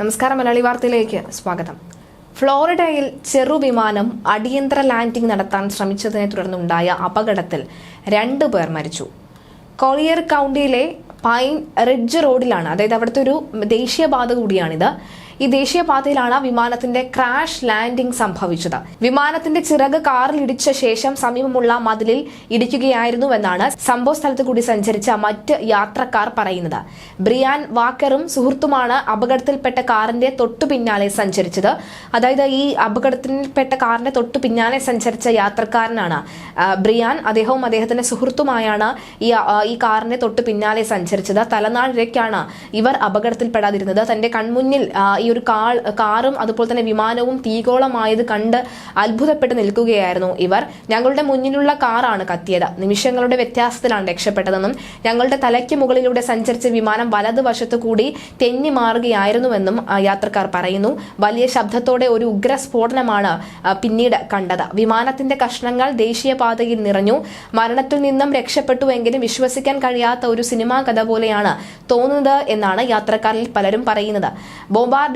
നമസ്കാരം മലയാളി വാർത്തയിലേക്ക് സ്വാഗതം. ഫ്ലോറിഡയിൽ ചെറുവിമാനം അടിയന്തര ലാൻഡിംഗ് നടത്താൻ ശ്രമിച്ചതിനെ തുടർന്നുണ്ടായ അപകടത്തിൽ രണ്ടു പേർ മരിച്ചു. കൊളിയർ കൗണ്ടിയിലെ പൈൻ റിഡ്ജ് റോഡിലാണ് അതായത് അവിടുത്തെ ഒരു ദേശീയപാത കൂടിയാണിത്. ഈ ദേശീയപാതയിലാണ് വിമാനത്തിന്റെ ക്രാഷ് ലാൻഡിംഗ് സംഭവിച്ചത്. വിമാനത്തിന്റെ ചിറക് കാറിൽ ഇടിച്ച ശേഷം സമീപമുള്ള മതിലിൽ ഇടിക്കുകയായിരുന്നുവെന്നാണ് സംഭവ സ്ഥലത്ത് കൂടി സഞ്ചരിച്ച മറ്റ് യാത്രക്കാർ പറയുന്നത്. ബ്രിയാൻ വാക്കറും സുഹൃത്തുമാണ് അപകടത്തിൽപ്പെട്ട കാറിന്റെ തൊട്ടു പിന്നാലെ സഞ്ചരിച്ചത്. അതായത് ഈ അപകടത്തിൽപ്പെട്ട കാറിന്റെ തൊട്ടു പിന്നാലെ സഞ്ചരിച്ച യാത്രക്കാരനാണ്. ബ്രിയാൻ അദ്ദേഹവും അദ്ദേഹത്തിന്റെ സുഹൃത്തുമായാണ് ഈ ഈ കാറിന്റെ തൊട്ടു പിന്നാലെ സഞ്ചരിച്ചത്. തലനാഴിലേക്കാണ് ഇവർ അപകടത്തിൽപ്പെടാതിരുന്നത്. തന്റെ കൺമുന്നിൽ ഈ ഒരു കാൾ കാറും അതുപോലെ തന്നെ വിമാനവും തീകോളമായത് കണ്ട് അത്ഭുതപ്പെട്ട് നിൽക്കുകയായിരുന്നു ഇവർ. ഞങ്ങളുടെ മുന്നിലുള്ള കാറാണ് കത്തിയത്. നിമിഷങ്ങളുടെ വ്യത്യാസത്തിലാണ് രക്ഷപ്പെട്ടതെന്നും ഞങ്ങളുടെ തലയ്ക്ക് മുകളിലൂടെ സഞ്ചരിച്ച വിമാനം വലതുവശത്തു കൂടി തെന്നി മാറുകയായിരുന്നുവെന്നും യാത്രക്കാർ പറയുന്നു. വലിയ ശബ്ദത്തോടെ ഒരു ഉഗ്ര സ്ഫോടനമാണ് പിന്നീട് കണ്ടത്. വിമാനത്തിന്റെ കഷ്ണങ്ങൾ ദേശീയപാതയിൽ നിറഞ്ഞു. മരണത്തിൽ നിന്നും രക്ഷപ്പെട്ടുവെങ്കിലും വിശ്വസിക്കാൻ കഴിയാത്ത ഒരു സിനിമാ കഥ പോലെയാണ് തോന്നുന്നത് എന്നാണ് യാത്രക്കാരിൽ പലരും പറയുന്നത്.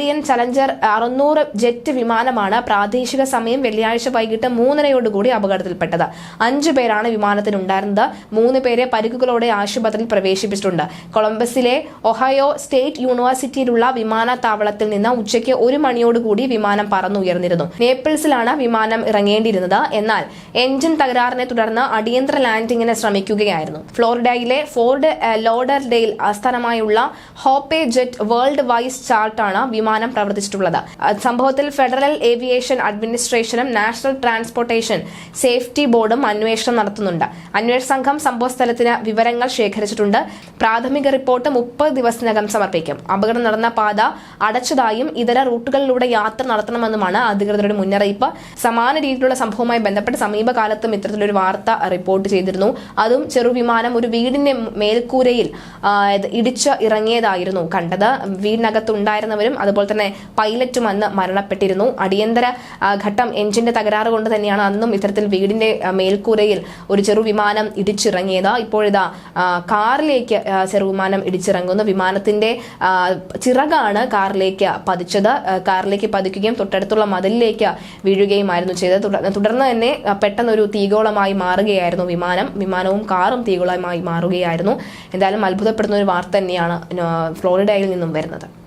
ബോംബാർഡിയൻ ചലഞ്ചർ അറുന്നൂറ് ജെറ്റ് വിമാനമാണ് പ്രാദേശിക സമയം വെള്ളിയാഴ്ച വൈകിട്ട് മൂന്നരയോടുകൂടി അപകടത്തിൽപ്പെട്ടത്. അഞ്ചു പേരാണ് വിമാനത്തിലുണ്ടായിരുന്നത് മൂന്ന് പേരെ പരിക്കുകളോടെ ആശുപത്രിയിൽ പ്രവേശിപ്പിച്ചിട്ടുണ്ട്. കൊളംബസിലെ ഒഹയോ സ്റ്റേറ്റ് യൂണിവേഴ്സിറ്റിയിലുള്ള വിമാനത്താവളത്തിൽ നിന്ന് ഉച്ചയ്ക്ക് ഒരു മണിയോടുകൂടി വിമാനം പറന്നുയർന്നിരുന്നു. നേപ്പിൾസിലാണ് വിമാനം ഇറങ്ങേണ്ടിയിരുന്നത്. എന്നാൽ എഞ്ചിൻ തകരാറിനെ തുടർന്ന് അടിയന്തര ലാൻഡിങ്ങിന് ശ്രമിക്കുകയായിരുന്നു. ഫ്ലോറിഡയിലെ ഫോർഡ് ലോഡർഡെയിൽ ആസ്ഥാനമായുള്ള ഹോപ്പെ ജെറ്റ് വേൾഡ് വൈസ് ചാർട്ടാണ് വിമാനം പ്രവർത്തിച്ചിട്ടുള്ളത്. അഹ് സംഭവത്തിൽ ഫെഡറൽ ഏവിയേഷൻ അഡ്മിനിസ്ട്രേഷനും നാഷണൽ ട്രാൻസ്പോർട്ടേഷൻ സേഫ്റ്റി ബോർഡും അന്വേഷണം നടത്തുന്നുണ്ട്. അന്വേഷണ സംഘം സംഭവസ്ഥലത്തിന് വിവരങ്ങൾ ശേഖരിച്ചിട്ടുണ്ട്. പ്രാഥമിക റിപ്പോർട്ട് മുപ്പത് ദിവസത്തിനകം സമർപ്പിക്കും. അപകടം നടന്ന പാത അടച്ചതായും ഇതര റൂട്ടുകളിലൂടെ യാത്ര നടത്തണമെന്നുമാണ് അധികൃതരുടെ മുന്നറിയിപ്പ്. സമാന രീതിയിലുള്ള സംഭവവുമായി ബന്ധപ്പെട്ട് സമീപകാലത്തും ഇത്തരത്തിലൊരു വാർത്ത റിപ്പോർട്ട് ചെയ്തിരുന്നു. അതും ചെറുവിമാനം ഒരു വീടിന്റെ മേൽക്കൂരയിൽ ഇടിച്ച് ഇറങ്ങിയതായിരുന്നു കണ്ടത്. വീടിനകത്തുണ്ടായിരുന്നവരും അതുപോലെ തന്നെ പൈലറ്റും അന്ന് മരണപ്പെട്ടിരുന്നു. അടിയന്തര ഘട്ടം എഞ്ചിന്റെ തകരാറ് കൊണ്ട് തന്നെയാണ് അന്നും ഇത്തരത്തിൽ വീടിന്റെ മേൽക്കൂരയിൽ ഒരു ചെറു വിമാനം ഇടിച്ചിറങ്ങിയത്. ഇപ്പോഴിതാ കാറിലേക്ക് ചെറു വിമാനം ഇടിച്ചിറങ്ങുന്നു. വിമാനത്തിന്റെ ചിറകാണ് കാറിലേക്ക് പതിച്ചത്. കാറിലേക്ക് പതിക്കുകയും തൊട്ടടുത്തുള്ള മതിലിലേക്ക് വീഴുകയുമായിരുന്നു ചെയ്തത്. തുട- തുടർന്ന് തന്നെ പെട്ടെന്ന് ഒരു തീഗോളമായി മാറുകയായിരുന്നു വിമാനം. വിമാനവും കാറും തീഗോളമായി മാറുകയായിരുന്നു. എന്തായാലും അത്ഭുതപ്പെടുന്ന ഒരു വാർത്ത തന്നെയാണ് ഫ്ലോറിഡയിൽ നിന്നും വരുന്നത്.